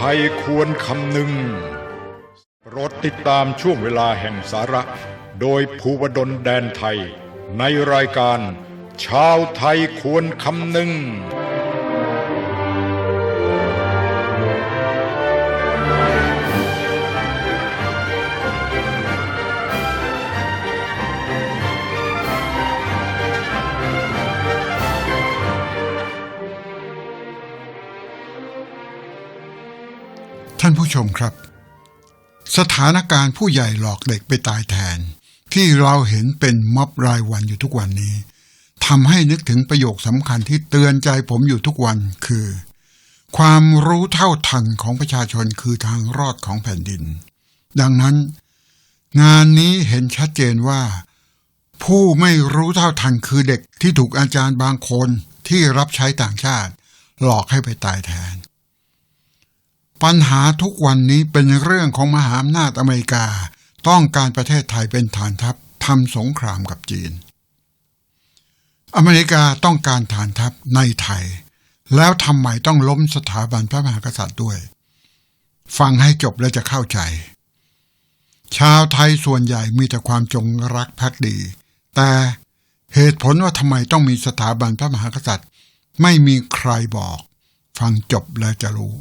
ไทยควรคำนึงโปรดติดตามช่วงเวลาแห่งสาระ โดยภูวดลแดนไทย ในรายการ ชาวไทยควรคำนึง ท่านผู้ชมครับ สถานการณ์ผู้ใหญ่หลอกเด็กไปตายแทน ที่เราเห็นเป็นม็อบรายวันอยู่ทุกวันนี้ทำให้นึกถึงประโยคสำคัญที่เตือนใจผมอยู่ทุกวันคือ ความรู้เท่าทันของประชาชนคือทางรอดของแผ่นดิน ดังนั้น งานนี้เห็นชัดเจนว่า ผู้ไม่รู้เท่าทันคือเด็กที่ถูกอาจารย์บางคนที่รับใช้ต่างชาติ หลอกให้ไปตายแทน ปัญหาทุกวันนี้เป็นเรื่องของมหาอำนาจอเมริกา ต้องการประเทศไทยเป็นฐานทัพทำสงครามกับจีน อเมริกาต้องการฐานทัพในไทย แล้วทำไมต้องล้มสถาบันพระมหากษัตริย์ด้วย ฟังให้จบแล้วจะเข้าใจ ชาวไทยส่วนใหญ่มีแต่ความจงรักภักดี แต่เหตุผลว่าทำไมต้องมีสถาบันพระมหากษัตริย์ ไม่มีใครบอก ฟังจบแล้วจะรู้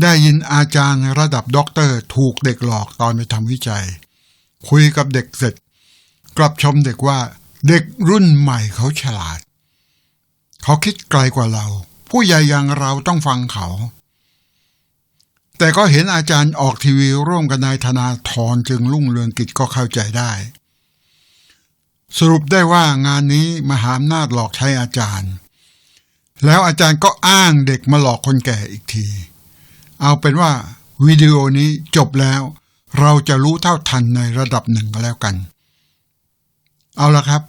ได้ยินอาจารย์ระดับด็อกเตอร์ถูกเด็กหลอกตอนไปทำวิจัย คุยกับเด็กเสร็จ กลับชมเด็กว่า เด็กรุ่นใหม่เขาฉลาด เขาคิดไกลกว่าเรา ผู้ใหญ่อย่างเราต้องฟังเขา แต่ก็เห็นอาจารย์ออกทีวีร่วมกับนายธนาธรจึงรุ่งเรืองกิจก็เข้าใจได้ สรุปได้ว่างานนี้มหาอำนาจหลอกใช้อาจารย์ แล้วอาจารย์ก็อ้างเด็กมาหลอกคนแก่อีกที เอาเป็นว่าวิดีโอนี้จบแล้ว เราจะรู้เท่าทันในระดับหนึ่งก็แล้วกัน เอาละครับ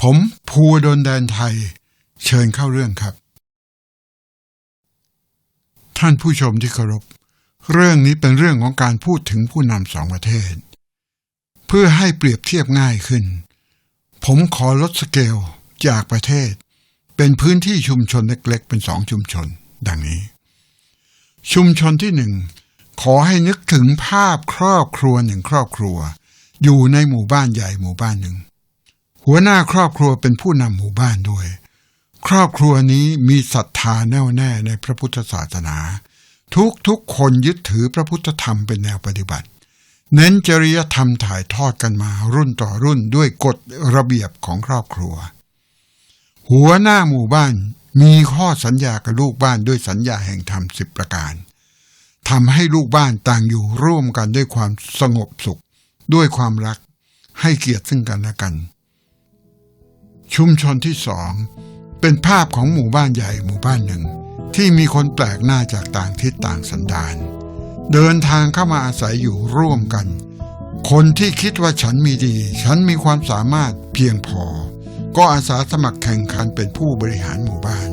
ผมภูดลแดนไทย เชิญเข้าเรื่องครับ ท่านผู้ชมที่เคารพ เรื่องนี้เป็นเรื่องของการพูดถึงผู้นำสองประเทศ เพื่อให้เปรียบเทียบง่ายขึ้น ผมขอลดสเกลจากประเทศ เป็นพื้นที่ชุมชนเล็กๆ เป็นสองชุมชน ดังนี้ ชุมชนที่หนึ่งขอให้นึกถึงภาพครอบครัวหนึ่งครอบครัว อยู่ในหมู่บ้านใหญ่หมู่บ้านหนึ่ง หัวหน้าครอบครัวเป็นผู้นำหมู่บ้านด้วย ครอบครัวนี้มีศรัทธาแน่วแน่ในพระพุทธศาสนา ทุกทุกคนยึดถือพระพุทธธรรมเป็นแนวปฏิบัติ เน้นจริยธรรมถ่ายทอดกันมารุ่นต่อรุ่นด้วยกฎระเบียบของครอบครัว หัวหน้าหมู่บ้าน มีข้อสัญญากับลูกบ้านด้วยสัญญาแห่งธรรมสิบประการทำให้ลูกบ้านต่างอยู่ร่วมกันด้วยความสงบสุข ด้วยความรักให้เกียรติซึ่งกันและกัน ชุมชนที่สองเป็นภาพของหมู่บ้านใหญ่หมู่บ้านหนึ่ง ที่มีคนแปลกหน้าจากต่างทิศต่างสันดาน เดินทางเข้ามาอาศัยอยู่ร่วมกัน คนที่คิดว่าฉันมีดี ฉันมีความสามารถเพียงพอ ก็อาสาสมัครแข่งขันเป็นผู้บริหารหมู่บ้าน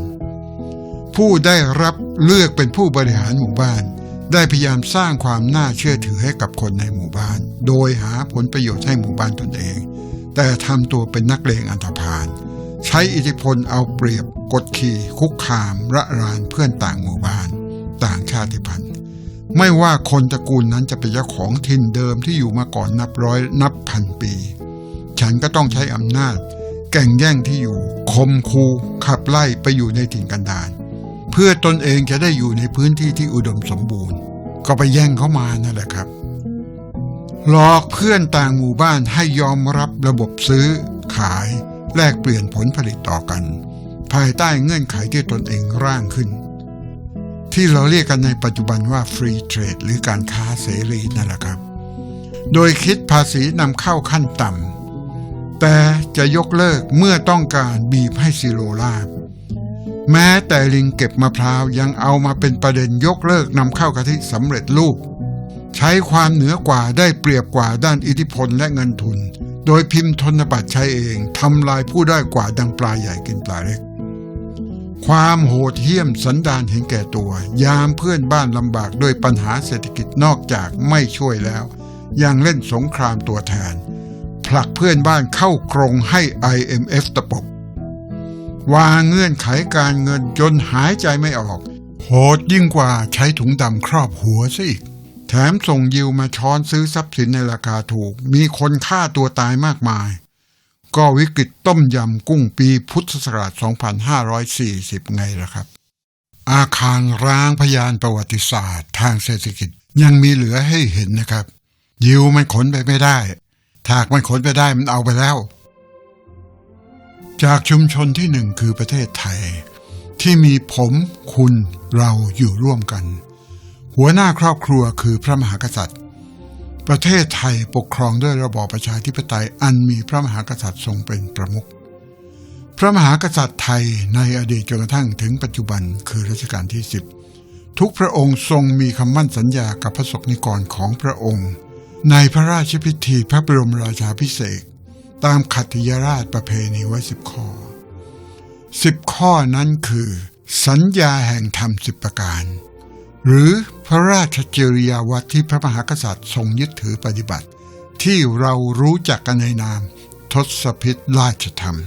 ผู้ได้รับเลือกเป็นผู้บริหารหมู่บ้าน ได้พยายามสร้างความน่าเชื่อถือให้กับคนในหมู่บ้าน โดยหาผลประโยชน์ให้หมู่บ้านตนเอง แต่ทำตัวเป็นนักเลงอันธพาลใช้อิทธิพลเอาเปรียบกดขี่ คุกคาม ระรานเพื่อนต่างหมู่บ้าน ต่างชาติพันธุ์ ไม่ว่าคนตระกูลนั้นจะเป็นเจ้าของถิ่นเดิมที่อยู่มาก่อนนับร้อยนับพันปี ฉันก็ต้องใช้อำนาจ แก่งแย่งที่อยู่คมคูขับไล่ไปอยู่ในถิ่นกันดารเพื่อตนเองจะได้อยู่ในพื้นที่ที่อุดมสมบูรณ์ ก็ไปแย่งเขามานั่นแหละครับ หลอกเพื่อนต่างหมู่บ้านให้ยอมรับระบบซื้อ ขายแลกเปลี่ยนผลผลิตต่อกัน ภายใต้เงื่อนไขที่ตนเองร่างขึ้น ที่เราเรียกกันในปัจจุบันว่าฟรีเทรดหรือการค้าเสรีนั่นแหละครับ โดยคิดภาษีนำเข้าขั้นต่ำ แต่จะยกเลิกเมื่อต้องการบีบให้ซิโรล่าแม้แต่ลิงเก็บมะพร้าวยังเอามาเป็นประเด็นยกเลิกนำเข้ากะทิสำเร็จรูป ใช้ความเหนือกว่าได้เปรียบกว่าด้านอิทธิพลและเงินทุน โดยพิมพ์ธนบัตรใช้เองทำลายผู้ได้กว่าดังปลาใหญ่กินปลาเล็ก ความโหดเหี้ยมสันดานเห็นแก่ตัว ยามเพื่อนบ้านลำบากด้วยปัญหาเศรษฐกิจนอกจากไม่ช่วยแล้ว ยังเล่นสงครามตัวแทน ผลักเพื่อนบ้านเข้ากรงให้ IMF ตะปบวางเงื่อนไขการเงินจนหายใจไม่ออกโโหดยิ่งกว่าใช้ถุงดำครอบหัวซะอีก แถมส่งยิวมาช้อนซื้อทรัพย์สินในราคาถูก มีคนฆ่าตัวตายมากมาย ก็วิกฤตต้มยำกุ้งปีพุทธศักราช 2540 ไงล่ะครับ อาคารร้างพยานประวัติศาสตร์ทางเศรษฐกิจยังมีเหลือให้เห็นนะครับ ยิวมันขนไปไม่ได้ ถากมันขนไปได้มันเอาไปแล้ว จากชุมชนที่หนึ่งคือประเทศไทย ที่มีผมคุณเราอยู่ร่วมกัน หัวหน้าครอบครัวคือพระมหากษัตริย์ ประเทศไทยปกครองด้วยระบอบประชาธิปไตยอันมีพระมหากษัตริย์ทรงเป็นประมุขพระมหากษัตริย์ไทยในอดีตจนกระทั่งถึงปัจจุบันคือรัชกาลที่ 10 ทุกพระองค์ทรงมีคำมั่นสัญญากับพระศกนิกรของพระองค์ ในพระราชพิธีพระบรมราชาภิเศษตามขัตติยราชประเพณีไว้สิบข้อสิบข้อนั้นคือ สัญญาแห่งธรรมสิบประการ หรือพระราชจริยาวัตรที่พระมหากษัตริย์ทรงยึดถือปฏิบัติ ที่เรารู้จักกันในนาม ทศพิธราชธรรม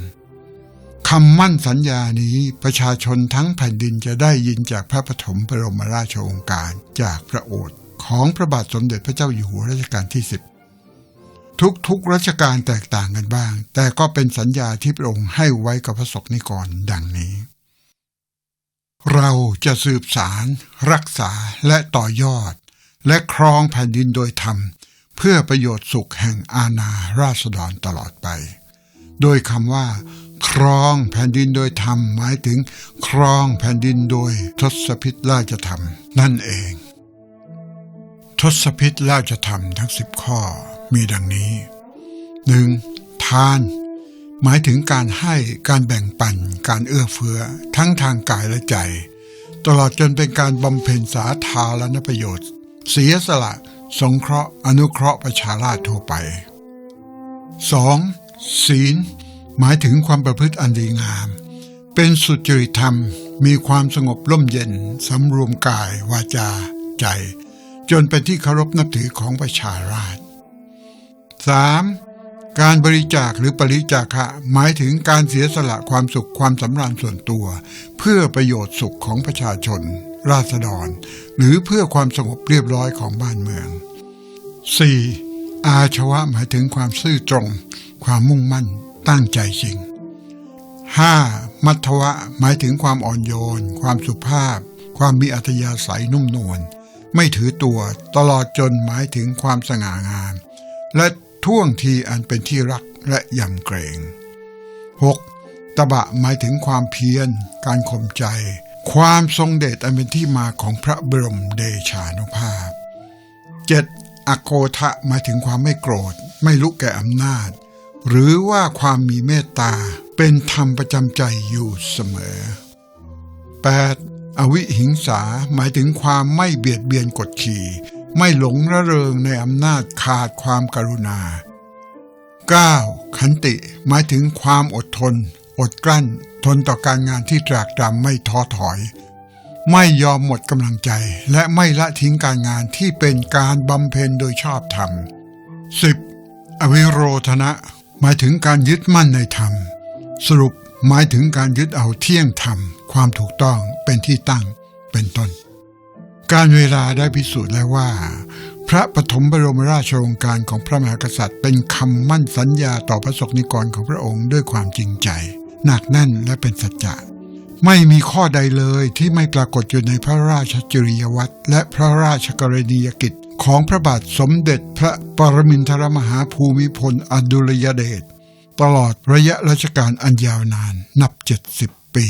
คำมั่นสัญญานี้ประชาชนทั้งแผ่นดินจะได้ยินจากพระปฐมบรมราชโองการจากพระโอษฐ์ ของพระบาทสมเด็จพระเจ้าอยู่หัวรัชกาลที่สิบทุกๆรัชกาลแตกต่างกันบ้าง แต่ก็เป็นสัญญาที่พระองค์ให้ไว้กับพระศกนิกรดังนี้ เราจะสืบสาร รักษาและต่อยอด และครองแผ่นดินโดยธรรม เพื่อประโยชน์สุขแห่งอาณาราษฎรตลอดไป โดยคำว่าครองแผ่นดินโดยธรรมหมายถึง ครองแผ่นดินโดยทศพิธราชธรรม นั่นเอง ทศพิธราชธรรมทั้งสิบข้อมีดังนี้หนึ่งทาน หมายถึงการให้การแบ่งปัน การเอื้อเฟื้อ ทั้งทางกายและใจ ตลอดจนเป็นการบำเพ็ญสาธารณประโยชน์ เสียสละ สงเคราะห์อนุเคราะห์ประชาราษฎร์ทั่วไป 2. ศีล หมายถึงความประพฤติอันดีงาม เป็นสุจริตธรรม มีความสงบร่มเย็นสำรวมกายวาจา ใจ จนเป็นที่เคารพนับถือของประชาราษฎร์ 3. การบริจาคหรือปริจาคะหมายถึงการเสียสละความสุขความสำราญส่วนตัว เพื่อประโยชน์สุขของประชาชน ราษฎร หรือเพื่อความสงบเรียบร้อยของบ้านเมือง 4. อาชวะหมายถึงความซื่อตรง ความมุ่งมั่น ตั้งใจจริง 5. มัทวะหมายถึงความอ่อนโยน ความสุภาพ ความมีอัธยาศัยนุ่มนวล ไม่ถือตัวตลอดจนหมายถึงความสง่างาม และท่วงทีอันเป็นที่รักและยำเกรง 6. ตบะหมายถึงความเพียร การข่มใจ ความทรงเดชอันเป็นที่มาของพระบรมเดชานุภาพ 7. อโกทะหมายถึงความไม่โกรธ ไม่ลุกแก่อำนาจ หรือว่าความมีเมตตาเป็นธรรมประจำใจอยู่เสมอ 8. อวิหิงสาหมายถึงความไม่เบียดเบียนกดขี่ ไม่หลงระเริงในอำนาจขาดความกรุณา 9. ขันติหมายถึงความอดทน อดกลั้น ทนต่อการงานที่ตรากตรำไม่ท้อถอย ไม่ยอมหมดกำลังใจ และไม่ละทิ้งการงานที่เป็นการบำเพ็ญโดยชอบธรรม 10. อวิโรธนะ หมายถึงการยึดมั่นในธรรม สรุปหมายถึงการยึดเอาเที่ยงธรรม ความถูกต้อง เป็นที่ตั้งเป็นต้น การเวลาได้พิสูจน์แล้วว่า พระปฐมบรมราชโองการของพระมหากษัตริย์ เป็นคำมั่นสัญญาต่อพระสกนิกรของพระองค์ด้วยความจริงใจ หนักแน่นและเป็นสัจจะไม่มีข้อใดเลยที่ไม่ปรากฏอยู่ในพระราชจริยวัตรและพระราชกรณียกิจของพระบาทสมเด็จพระปรมินทรมหาภูมิพลอดุลยเดชตลอดระยะราชการอันยาวนานนับเจ็ดสิบปี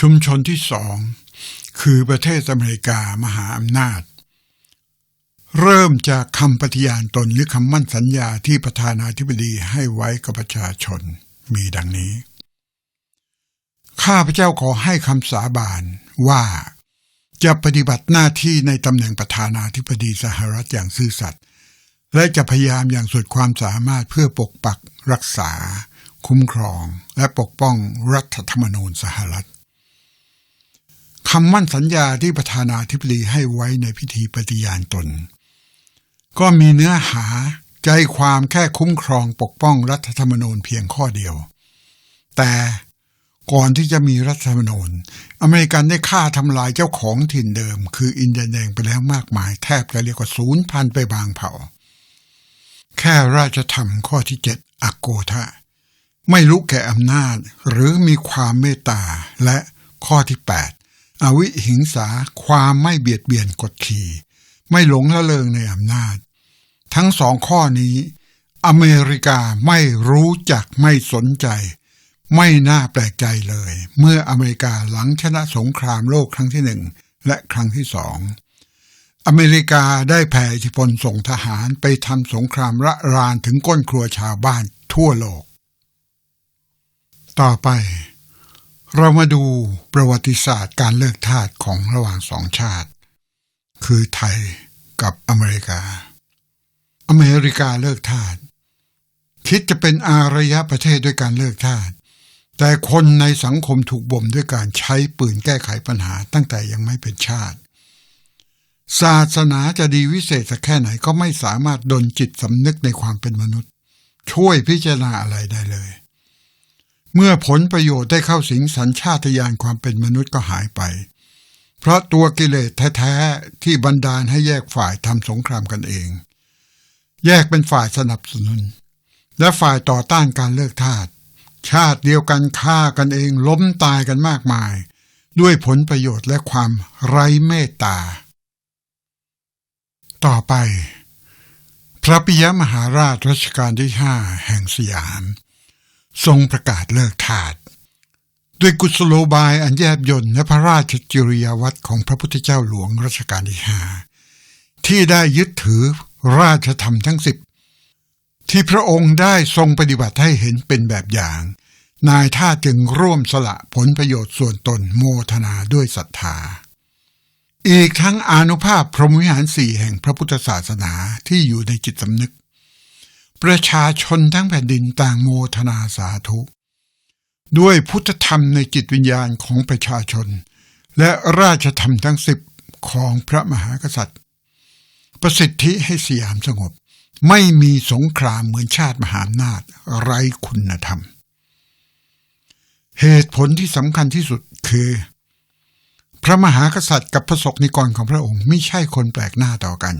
ชุมชนที่สองคือประเทศอเมริกามหาอำนาจ เริ่มจากคำปฏิญาณตนหรือคำมั่นสัญญาที่ประธานาธิบดีให้ไว้กับประชาชนมีดังนี้ ข้าพเจ้าขอให้คำสาบานว่า จะปฏิบัติหน้าที่ในตำแหน่งประธานาธิบดีสหรัฐอย่างซื่อสัตย์และจะพยายามอย่างสุดความสามารถเพื่อปกปักรักษา คุ้มครองและปกป้องรัฐธรรมนูญสหรัฐ คำมั่นสัญญาที่ประธานาธิบดีให้ไว้ในพิธีปฏิญาณตน ก็มีเนื้อหาใจความแค่คุ้มครองปกป้องรัฐธรรมนูญเพียงข้อเดียว แต่ก่อนที่จะมีรัฐธรรมนูญ อเมริกันได้ฆ่าทำลายเจ้าของถิ่นเดิม คืออินเดียแดงไปแล้วมากมาย แทบจะเรียกว่าศูนย์พันไปบางเผ่า แค่ราชธรรมข้อที่เจ็ดอโกธาไม่รู้แก่อำนาจหรือมีความเมตตาและข้อที่ 8 อวิหิงสาความไม่เบียดเบียนกดขี่ ไม่หลงละเลงในอำนาจ ทั้งสองข้อนี้ อเมริกาไม่รู้จักไม่สนใจ ไม่น่าแปลกใจเลย เมื่ออเมริกาหลังชนะสงครามโลกครั้งที่หนึ่งและครั้งที่สองอเมริกาได้แผ่อิทธิพลส่งทหารไปทำสงครามระรานถึงก้นครัวชาวบ้านทั่วโลก ต่อไป เรามาดูประวัติศาสตร์การเลิกทาสของระหว่างสองชาติ คือไทยกับอเมริกา อเมริกาเลิกทาสคิดจะเป็นอารยะประเทศด้วยการเลิกทาสแต่คนในสังคมถูกบ่มด้วยการใช้ปืนแก้ไขปัญหาตั้งแต่ยังไม่เป็นชาติ ศาสนาจะดีวิเศษสักแค่ไหนก็ไม่สามารถดลจิตสำนึกในความเป็นมนุษย์ ช่วยพิจารณาอะไรได้เลย เมื่อผลประโยชน์ได้เข้าสิงสัญชาตญาณความเป็นมนุษย์ก็หายไป เพราะตัวกิเลสแท้ๆที่บันดาลให้แยกฝ่ายทำสงครามกันเอง แยกเป็นฝ่ายสนับสนุน และฝ่ายต่อต้านการเลิกทาสชาติเดียวกันฆ่ากันเองล้มตายกันมากมาย ด้วยผลประโยชน์และความไร้เมตตา ต่อไป พระปิยมหาราชรัชกาลที่ห้าแห่งสยาม ทรงประกาศเลิกทาสด้วยกุศโลบายอันแยบยนต์และพระราชจริยวัตรของพระพุทธเจ้าหลวงรัชกาลที่ห้าที่ได้ยึดถือราชธรรมทั้งสิบที่พระองค์ได้ทรงปฏิบัติให้เห็นเป็นแบบอย่าง นายท่าจึงร่วมสละผลประโยชน์ส่วนตนโมทนาด้วยศรัทธา อีกทั้งอนุภาพพรหมวิหารสี่แห่งพระพุทธศาสนาที่อยู่ในจิตสำนึก ประชาชนทั้งแผ่นดินต่างโมทนาสาธุ ด้วยพุทธธรรมในจิตวิญญาณของประชาชน และราชธรรมทั้งสิบของพระมหากษัตริย์ ประสิทธิให้สยามสงบ ไม่มีสงครามเหมือนชาติมหาอำนาจไร้คุณธรรม เหตุผลที่สำคัญที่สุดคือ พระมหากษัตริย์กับพระศกนิกรของพระองค์ไม่ใช่คนแปลกหน้าต่อกัน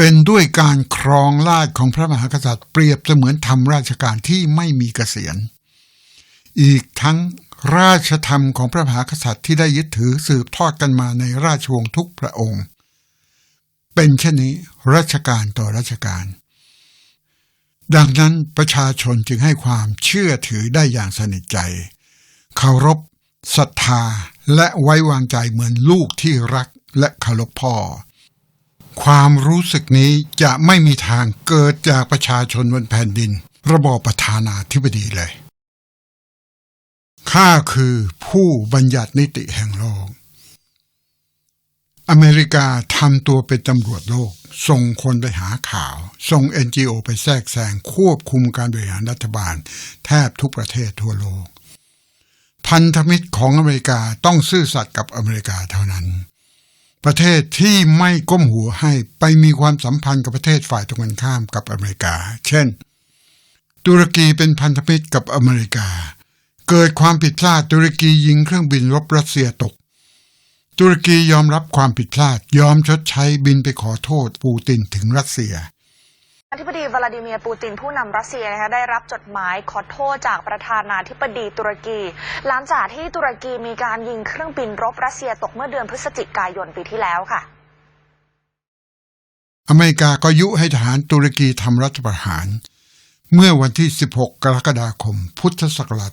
เป็นด้วยการครองราชของพระมหากษัตริย์ เปรียบเสมือนทำราชการที่ไม่มีเกษียณ อีกทั้งราชธรรมของพระมหากษัตริย์ที่ได้ยึดถือสืบทอดกันมาในราชวงศ์ทุกพระองค์ เป็นเช่นนี้รัชการต่อรัชการ ดังนั้นประชาชนจึงให้ความเชื่อถือได้อย่างสนิทใจเคารพศรัทธาและไว้วางใจเหมือนลูกที่รักและเคารพพ่อ ความรู้สึกนี้จะไม่มีทางเกิดจากประชาชนบนแผ่นดิน ระบอบประธานาธิบดีเลย ข้าคือผู้บัญญัตินิติแห่งโลก อเมริกาทำตัวเป็นตำรวจโลก ส่งคนไปหาข่าว ส่ง NGO ไปแทรกแซงควบคุมการบริหารรัฐบาล แทบทุกประเทศทั่วโลก พันธมิตรของอเมริกาต้องซื่อสัตย์กับอเมริกาเท่านั้น ประเทศที่ไม่ก้มหัวให้ไปมีความสัมพันธ์กับประเทศฝ่ายตรงกันข้ามกับอเมริกา เช่น ตุรกีเป็นพันธมิตรกับอเมริกา เกิดความผิดพลาดตุรกียิงเครื่องบินรบรัสเซียตก ตุรกียอมรับความผิดพลาดยอมชดใช้บินไปขอโทษปูตินถึงรัสเซีย อธิบดีวลาดิเมียร์ปูตินผู้นำรัสเซียนะคะได้รับจดหมายขอโทษจากประธานาธิบดีตุรกี หลังจากที่ตุรกีมีการยิงเครื่องบินรบรัสเซียตกเมื่อเดือนพฤศจิกายนปีที่แล้วค่ะ อเมริกาก็ยุให้ทหารตุรกีทำรัฐประหาร เมื่อวันที่ 16 กรกฎาคม พุทธศักราช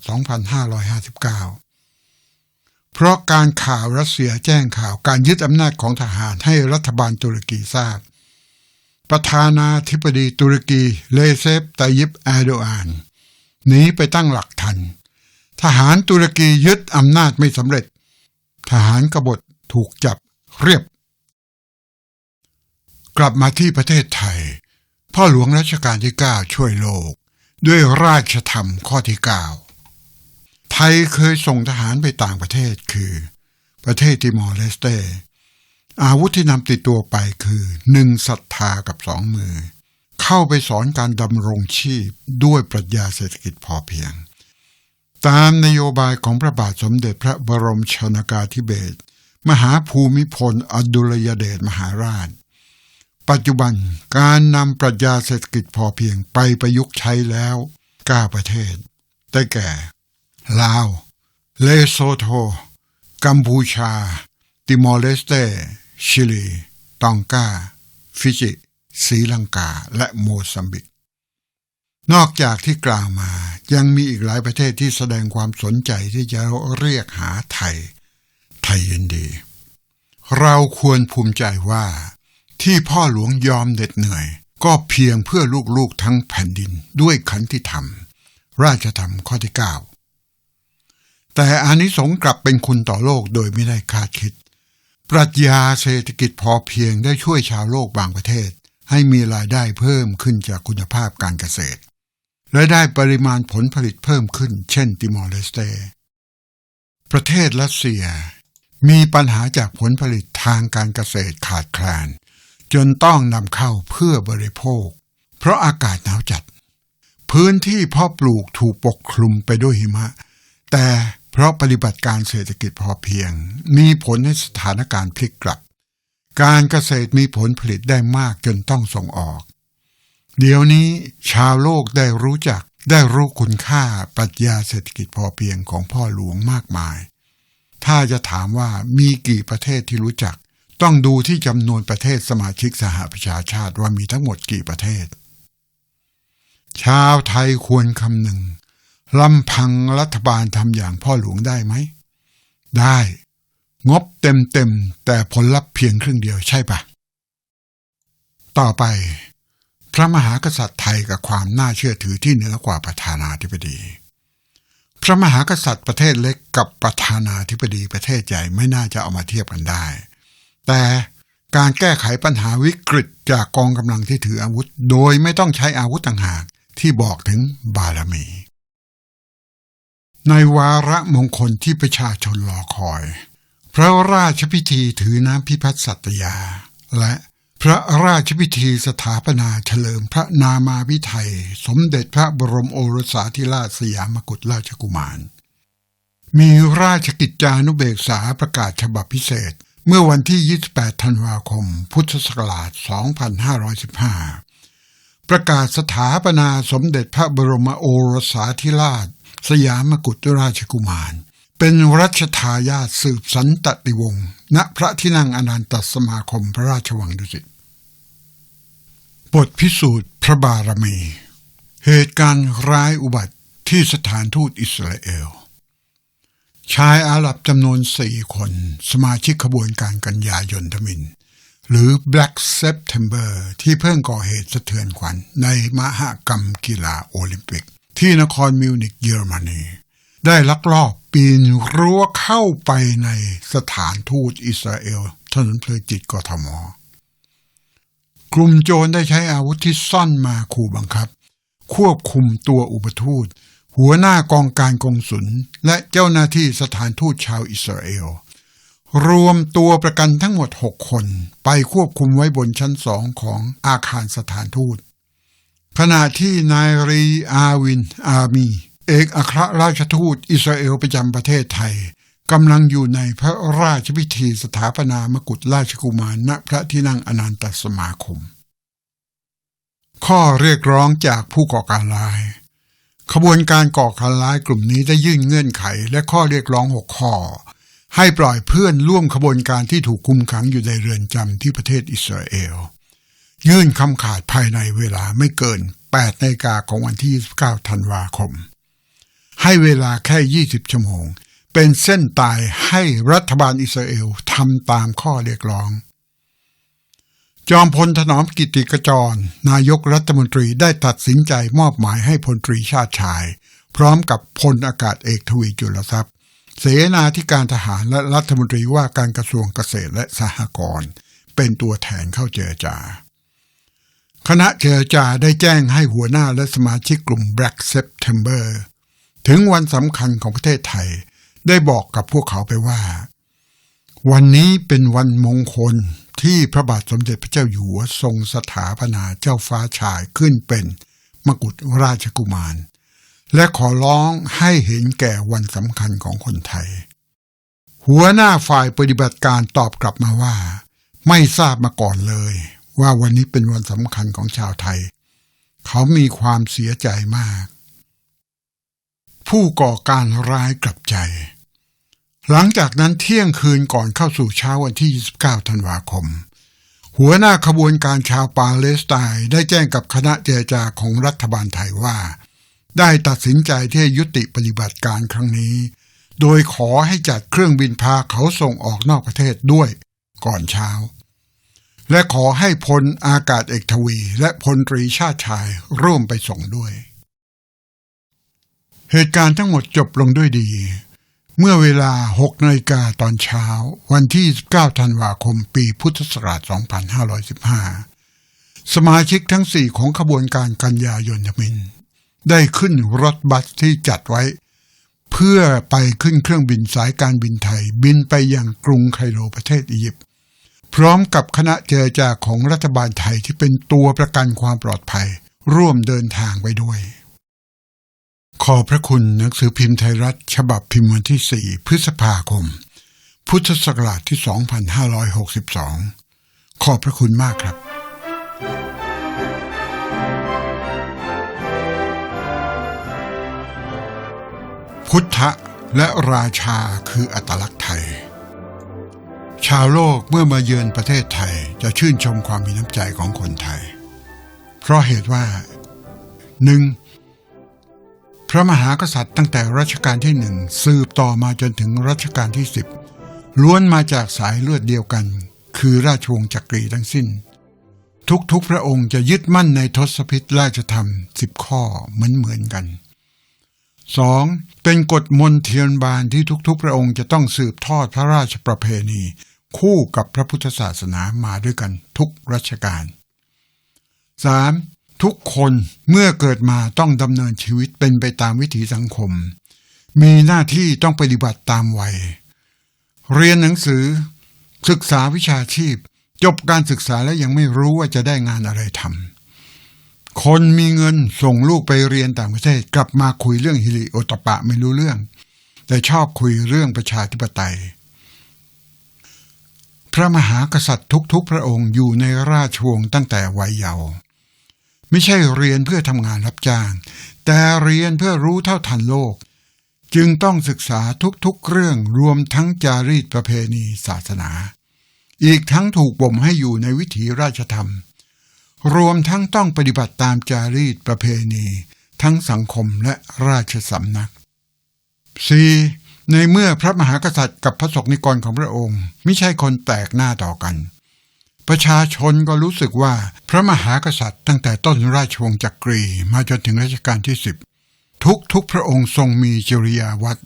2559 เพราะการข่าวรัสเซียแจ้งข่าวการยึดอำนาจของทหารให้รัฐบาลตุรกีทราบ ประธานาธิบดีตุรกีเลเซปตายิปแอโดอานหนีไปตั้งหลักทัน ทหารตุรกียึดอำนาจไม่สำเร็จ ทหารกบฏถูกจับเรียบ กลับมาที่ประเทศไทย พ่อหลวงรัชกาลที่ 9 ช่วยโลก ด้วยราชธรรมข้อที่ 9 ไทยเคยส่งทหารไปต่างประเทศคือ ประเทศติมอร์เลสเต อาวุธที่นำติดตัวไปคือหนึ่งศรัทธากับสองมือ เข้าไปสอนการดำรงชีพด้วยปรัชญาเศรษฐกิจพอเพียง ตามนโยบายของพระบาทสมเด็จพระบรมชนากาธิเบศรมหาภูมิพลอดุลยเดชมหาราช ปัจจุบันการนำปรัชญาเศรษฐกิจพอเพียงไปประยุกต์ใช้แล้ว9ประเทศ ได้แก่ ลาว เลโซโท กัมพูชา ติมอร์เลสเต ชิลี ตองกา ฟิจิศรีลังกา และโมซัมบิก นอกจากที่กล่าวมายังมีอีกหลายประเทศที่แสดงความสนใจที่จะเรียกหาไทย ไทยยินดี เราควรภูมิใจว่า ที่พ่อหลวงยอมเหน็ดเหนื่อย ก็เพียงเพื่อลูกๆทั้งแผ่นดินด้วยขันติธรรม ราชธรรมข้อที่ 9 แต่อานิสงส์กลับเป็นคุณต่อโลกโดยไม่ได้คาดคิด ปรัชญาเศรษฐกิจพอเพียงได้ช่วยชาวโลกบางประเทศ ให้มีรายได้เพิ่มขึ้นจากคุณภาพการเกษตร และได้ปริมาณผลผลิตเพิ่มขึ้น เช่นติมอร์เลสเต ประเทศรัสเซีย มีปัญหาจากผลผลิตทางการเกษตรขาดแคลน จนต้องนำเข้าเพื่อบริโภค เพราะอากาศหนาวจัด พื้นที่เพาะปลูกถูกปกคลุมไปด้วยหิมะ แต่ เพราะปฏิบัติการเศรษฐกิจพอเพียง มีผลให้สถานการณ์พลิกกลับ การเกษตรมีผลผลิตได้มากจนต้องส่งออก เดี๋ยวนี้ชาวโลกได้รู้จักได้รู้คุณค่าปรัชญาเศรษฐกิจพอเพียงของพ่อหลวงมากมาย ถ้าจะถามว่ามีกี่ประเทศที่รู้จัก ต้องดูที่จำนวนประเทศสมาชิกสหประชาชาติว่ามีทั้งหมดกี่ประเทศ ชาวไทยควรคำหนึ่ง ลำพังรัฐบาลทำอย่างพ่อหลวงได้ไหม ได้ งบเต็มเต็มๆแต่ผลลัพธ์เพียงครึ่งเดียวใช่ปะต่อไป พระมหากษัตริย์ไทยกับความน่าเชื่อถือที่เหนือกว่าประธานาธิบดี พระมหากษัตริย์ประเทศเล็กกับประธานาธิบดีประเทศใหญ่ไม่น่าจะเอามาเทียบกันได้ แต่การแก้ไขปัญหาวิกฤตจากกองกำลังที่ถืออาวุธ โดยไม่ต้องใช้อาวุธต่างหากที่บอกถึงบารมี ในวาระมงคลที่ประชาชนรอคอย พระราชพิธีถือน้ำพิพัฒน์สัตยา และพระราชพิธีสถาปนาเฉลิมพระนามาวิไทย สมเด็จพระบรมโอรสาธิราชสยามกุฎราชกุมาร มีราชกิจจานุเบกษาประกาศฉบับพิเศษ เมื่อวันที่ 28 ธันวาคม พุทธศักราช 2515 ประกาศสถาปนาสมเด็จพระบรมโอรสาธิราช สยามกุฎราชกุมาร เป็นรัชทายาทสืบสันตติวงศ์ณพระที่นั่งอนันตสมาคมพระราชวังดุสิตบทพิสูจน์พระบารมี เหตุการณ์ร้ายอุบัติที่สถานทูตอิสราเอล ชายอาหรับจำนวนสี่คน สมาชิกขบวนการกันยายนทมิน หรือ Black September ที่เพิ่งก่อเหตุสะเทือนขวัญในมหกรรมกีฬาโอลิมปิก ที่นครมิวนิกเยอรมนีได้ลักลอบปีนรั้วเข้าไปในสถานทูตอิสราเอลถนนเพลจิตกทมกลุ่มโจรได้ใช้อาวุธที่ซ่อนมาขู่บังคับ ควบคุมตัวอุปทูต หัวหน้ากองการกองสุลและเจ้าหน้าที่สถานทูตชาวอิสราเอล รวมตัวประกันทั้งหมด 6 คน ไปควบคุมไว้บนชั้นสองของอาคารสถานทูต ขณะที่นายรีอาวินอามี เอกอัครราชทูตอิสราเอลประจำประเทศไทยกำลังอยู่ในพระราชพิธีสถาปนามกุฎราชกุมารณพระที่นั่งอนันตสมาคม ข้อเรียกร้องจากผู้ก่อการร้าย ขบวนการก่อการร้ายกลุ่มนี้ได้ยื่นเงื่อนไขและข้อเรียกร้องหกข้อ ให้ปล่อยเพื่อนร่วมขบวนการที่ถูกคุมขังอยู่ในเรือนจำที่ประเทศอิสราเอล ยื่นคำขาดภายในเวลาไม่เกิน8นาฬิกาของวันที่ 29 ธันวาคม ให้เวลาแค่ 20 ชั่วโมง เป็นเส้นตายให้รัฐบาลอิสราเอลทำตามข้อเรียกร้อง จอมพลถนอมกิติกจร นายกรัฐมนตรีได้ตัดสินใจมอบหมายให้พลตรีชาติชาย พร้อมกับพลอากาศเอกทวีจุลทรัพย์ เสนาธิการทหารและรัฐมนตรีว่าการกระทรวงเกษตรและสหกรณ์เป็นตัวแทนเข้าเจรจา คณะเจรจาได้แจ้งให้หัวหน้าและสมาชิกกลุ่ม Black September ถึงวันสำคัญของประเทศไทย ได้บอกกับพวกเขาไปว่า วันนี้เป็นวันมงคลที่พระบาทสมเด็จพระเจ้าอยู่หัวทรงสถาปนาเจ้าฟ้าชายขึ้นเป็นมกุฎราชกุมาร และขอร้องให้เห็นแก่วันสำคัญของคนไทย หัวหน้าฝ่ายปฏิบัติการตอบกลับมาว่า ไม่ทราบมาก่อนเลย ว่าวันนี้เป็นวันสำคัญของชาวไทย เขามีความเสียใจมาก ผู้ก่อการร้ายกลับใจ หลังจากนั้นเที่ยงคืนก่อนเข้าสู่เช้าวันที่ 29 ธันวาคม หัวหน้าขบวนการชาวปาเลสไตน์ได้แจ้งกับคณะเจรจาของรัฐบาลไทยว่า ได้ตัดสินใจที่ยุติปฏิบัติการครั้งนี้ โดยขอให้จัดเครื่องบินพาเขาส่งออกนอกประเทศด้วย ก่อนเช้า และขอให้พลอากาศเอกทวี และพลตรีชาติชายร่วมไปส่งด้วย เหตุการณ์ทั้งหมดจบลงด้วยดี เมื่อเวลา6นาฬิกาตอนเช้า วันที่9ธันวาคมปีพุทธศักราช 2515 สมาชิกทั้งสี่ของขบวนการกันยายนยมิน ได้ขึ้นรถบัสที่จัดไว้ เพื่อไปขึ้นเครื่องบินสายการบินไทยบินไปยังกรุงไคโรประเทศอียิปต์ พร้อมกับคณะเจรจาของรัฐบาลไทยที่เป็นตัวประกันความปลอดภัย ร่วมเดินทางไปด้วย ขอพระคุณหนังสือพิมพ์ไทยรัฐ ฉบับพิมพ์วันที่ 4 พฤษภาคม พุทธศักราชที่ 2562 ขอบพระคุณมากครับพุทธและราชาคืออัตลักษณ์ไทย ชาวโลกเมื่อมาเยือนประเทศไทยจะชื่นชมความมีน้ำใจของคนไทย เพราะเหตุว่าหนึ่งพระมหากษัตริย์ตั้งแต่รัชกาลที่หนึ่งสืบต่อมาจนถึงรัชกาลที่สิบล้วนมาจากสายเลือดเดียวกัน คือราชวงศ์จักรีทั้งสิ้น ทุกๆพระองค์จะยึดมั่นในทศพิธราชธรรมสิบข้อเหมือนเหมือนๆกันสอง เป็นกฎมนเทียนบานที่ทุกๆ พระองค์จะต้องสืบทอดพระราชประเพณี คู่กับพระพุทธศาสนามาด้วยกันทุกรัชกาล 3. ทุกคนเมื่อเกิดมาต้องดำเนินชีวิตเป็นไปตามวิถีสังคม มีหน้าที่ต้องปฏิบัติตามวัย เรียนหนังสือ ศึกษาวิชาชีพ จบการศึกษาแล้วยังไม่รู้ว่าจะได้งานอะไรทำ คนมีเงินส่งลูกไปเรียนต่างประเทศกลับมาคุยเรื่องฮิริโอตปะไม่รู้เรื่อง แต่ชอบคุยเรื่องประชาธิปไตย พระมหากษัตริย์ทุกๆ พระองค์อยู่ในราชวงศ์ตั้งแต่วัยเยาว์ไม่ใช่เรียนเพื่อทำงานรับจ้าง แต่เรียนเพื่อรู้เท่าทันโลก จึงต้องศึกษาทุกๆ เรื่องรวมทั้งจารีตประเพณีศาสนา อีกทั้งถูกบ่มให้อยู่ในวิถีราชธรรม รวมทั้งต้องปฏิบัติตามจารีตประเพณี ทั้งสังคมและราชสำนัก 4. ในเมื่อพระมหากษัตริย์กับพระศกนิกรของพระองค์ไม่ใช่คนแปลกหน้าต่อกัน ประชาชนก็รู้สึกว่าพระมหากษัตริย์ตั้งแต่ต้นราชวงศ์จักรีมาจนถึงรัชกาลที่สิบทุกทุกพระองค์ทรงมีจริยาวัด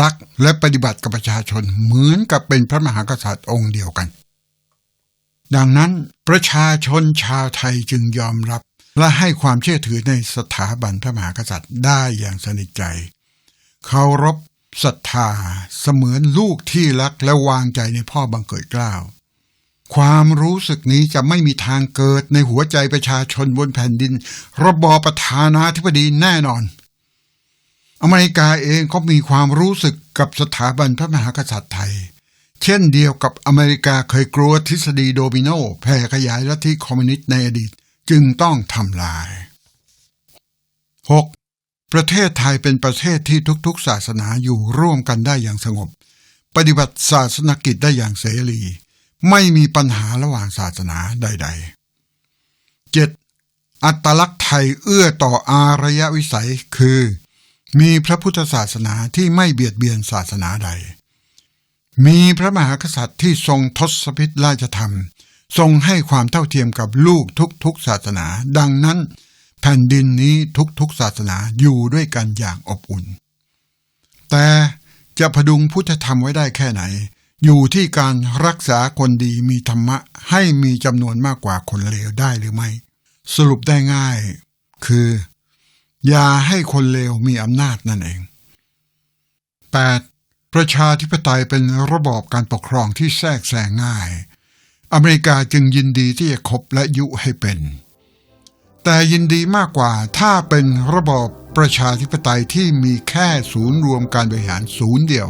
รักและปฏิบัติกับประชาชนเหมือนกับเป็นพระมหากษัตริย์องค์เดียวกัน ดังนั้นประชาชนชาวไทยจึงยอมรับ และให้ความเชื่อถือในสถาบันพระมหากษัตริย์ได้อย่างสนิทใจเคารพศรัทธาเสมือนลูกที่รักและวางใจในพ่อบังเกิดเกล้าความรู้สึกนี้จะไม่มีทางเกิดในหัวใจประชาชนบนแผ่นดิน ระบอบประธานาธิบดีแน่นอน อเมริกาเองก็มีความรู้สึกกับสถาบันพระมหากษัตริย์ไทย เช่นเดียวกับอเมริกาเคยกลัวทฤษฎีโดมิโนแผ่ขยายลัทธิคอมมิวนิสต์ในอดีตจึงต้องทำลาย 6. ประเทศไทยเป็นประเทศที่ทุกๆ ศาสนาอยู่ร่วมกันได้อย่างสงบ ปฏิบัติศาสนกิจได้อย่างเสรี ไม่มีปัญหาระหว่างศาสนาใด ๆ 7. อัตลักษณ์ไทยเอื้อต่ออารยวิสัยคือ มีพระพุทธศาสนาที่ไม่เบียดเบียนศาสนาใด มีพระมหากษัตริย์ที่ทรงทศพิธราชธรรม ทรงให้ความเท่าเทียมกับลูกทุกๆศาสนา ดังนั้น แผ่นดินนี้ทุกๆศาสนาอยู่ด้วยกันอย่างอบอุ่น แต่จะพดุงพุทธธรรมไว้ได้แค่ไหน อยู่ที่การรักษาคนดีมีธรรมะ ให้มีจำนวนมากกว่าคนเลวได้หรือไม่ สรุปได้ง่าย คือ อย่าให้คนเลวมีอำนาจนั่นเอง 8. ประชาธิปไตยเป็นระบอบการปกครองที่แทรกแซงง่าย อเมริกาจึงยินดีที่จะคบและยุให้เป็น แต่ยินดีมากกว่าถ้าเป็นระบอบประชาธิปไตยที่มีแค่ศูนย์รวมการบริหารศูนย์เดียว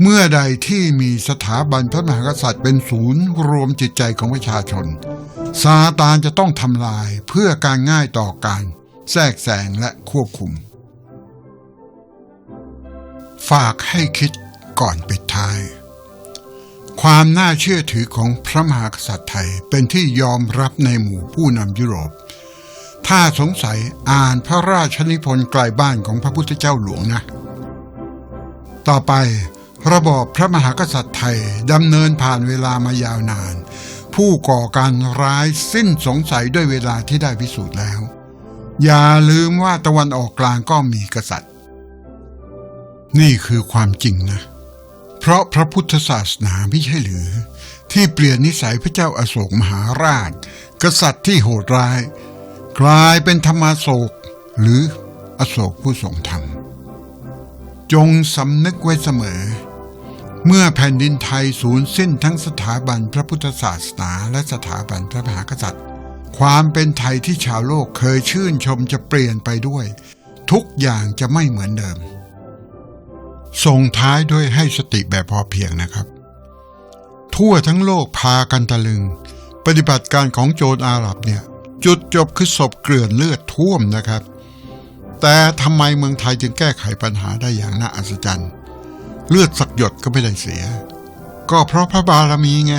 เมื่อใดที่มีสถาบันพระมหากษัตริย์เป็นศูนย์รวมจิตใจของประชาชน ซาตานจะต้องทำลายเพื่อการง่ายต่อการแทรกแซงและควบคุม ฝากให้คิดก่อนปิดท้าย ความน่าเชื่อถือของพระมหากษัตริย์ไทยเป็นที่ยอมรับในหมู่ผู้นำยุโรป ถ้าสงสัยอ่านพระราชนิพนธ์ไกลบ้านของพระพุทธเจ้าหลวงนะ ต่อไประบอบพระมหากษัตริย์ไทยดำเนินผ่านเวลามายาวนาน ผู้ก่อการร้ายสิ้นสงสัยด้วยเวลาที่ได้พิสูจน์แล้ว อย่าลืมว่าตะวันออกกลางก็มีกษัตริย์ นี่คือความจริงนะ เพราะพระพุทธศาสนาไม่ใช่หรือ ที่เปลี่ยนนิสัยพระเจ้าอาโศกมหาราช กษัตริย์ที่โหดร้าย กลายเป็นธรรมาโศก หรืออโศกผู้ทรงธรรม จงสำนึกไว้เสมอ เมื่อแผ่นดินไทยสูญสิ้นทั้งสถาบันพระพุทธศาสนา และสถาบันพระมหากษัตริย์ ความเป็นไทยที่ชาวโลกเคยชื่นชมจะเปลี่ยนไปด้วย ทุกอย่างจะไม่เหมือนเดิม ส่งท้ายด้วยให้สติแบบพอเพียงนะครับ ทั่วทั้งโลกพากันตะลึง ปฏิบัติการของโจรอาหรับเนี่ย จุดจบคือศพเกลื่อนเลือดท่วมนะครับ แต่ทำไมเมืองไทยจึงแก้ไขปัญหาได้อย่างน่าอัศจรรย์ เลือดสักหยดก็ไม่ได้เสีย ก็เพราะพระบารมีไง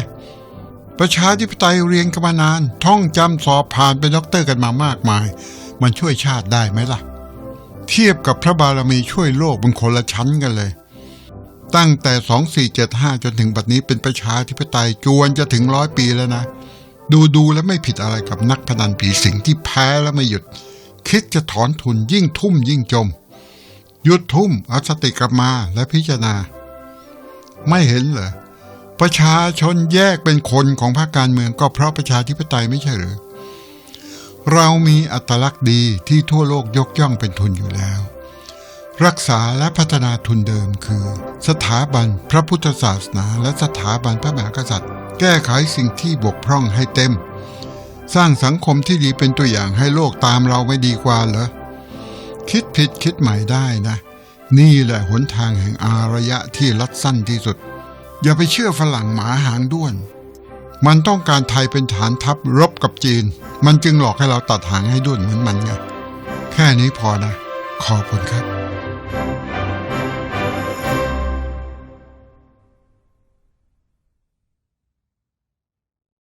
ประชาธิปไตยเรียนกันมานาน ท่องจำสอบผ่านเป็นด็อกเตอร์กันมามากมาย มันช่วยชาติได้ไหมล่ะ เทียบกับพระบารมีช่วยโลกมันคนละชั้นกันเลย ตั้งแต่ 2475 จนถึงบัดนี้เป็นประชาธิปไตยจวนจะถึงร้อยปีแล้วนะ ดูดูแล้วไม่ผิดอะไรกับนักพนันผีสิงที่แพ้แล้วไม่หยุด คิดจะถอนทุนยิ่งทุ่มยิ่งจม หยุดทุ่มเอาสติกลับมาและพิจารณา ไม่เห็นเหรอประชาชนแยกเป็นคนของภาคการเมืองก็เพราะประชาธิปไตยไม่ใช่หรือ เรามีอัตลักษณ์ดีที่ทั่วโลกยกย่องเป็นทุนอยู่แล้ว รักษาและพัฒนาทุนเดิมคือ สถาบันพระพุทธศาสนา และสถาบันพระมหากษัตริย์ แก้ไขสิ่งที่บกพร่องให้เต็ม สร้างสังคมที่ดีเป็นตัวอย่างให้โลกตามเราไม่ดีกว่าเหรอคิดผิดคิดใหม่ได้นะ นี่แหละหนทางแห่งอารยะที่ลัดสั้นที่สุด อย่าไปเชื่อฝรั่งหมาหางด้วน มันต้องการไทยเป็นฐานทัพรบกับจีน มันจึงหลอกให้เราตัดหางให้ด้วนเหมือนมันไง แค่นี้พอนะ ขอบคุณครับ